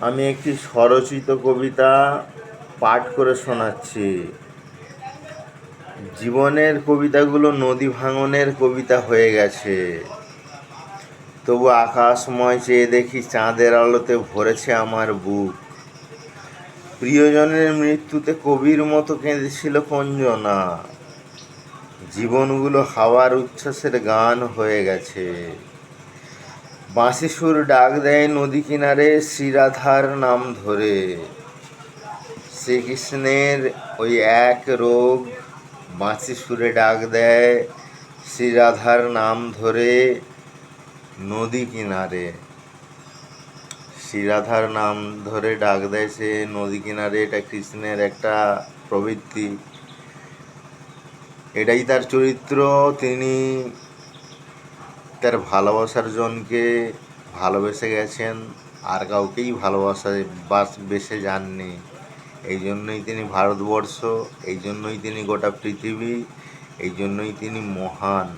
আমি একটি স্বরচিত কবিতা পাঠ করে শোনাচ্ছি। জীবনের কবিতাগুলো নদী ভাঙনের কবিতা হয়ে গেছে। তবু আকাশময় চেয়ে দেখি চাঁদের আলোতে ভরেছে আমার বুক। প্রিয়জনের মৃত্যুতে কবির মতো কেঁদেছিল কঞ্জনা। জীবনগুলো হাওয়ার উচ্ছ্বাসের গান হয়ে গেছে। বাঁশি সুর ডাক দেয় নদী কিনারে শ্রীরাধার নাম ধরে। শ্রীকৃষ্ণের ওই এক রোগ বাঁশি সুরে ডাক দেয় শ্রীরাধার নাম ধরে নদী কিনারে। শ্রীরাধার নাম ধরে ডাক দেয় সে নদী কিনারে, এটা কৃষ্ণের একটা প্রবৃত্তি। এটাই তার চরিত্র, তিনি তার ভালোবাসার জনকে ভালোবেসে গেছেন, আর কাউকেই ভালোবাসা বাস বেসে যাননি। এই জন্যই তিনি ভারতবর্ষ, এই জন্যই তিনি গোটা পৃথিবী, এই জন্যই তিনি মহান।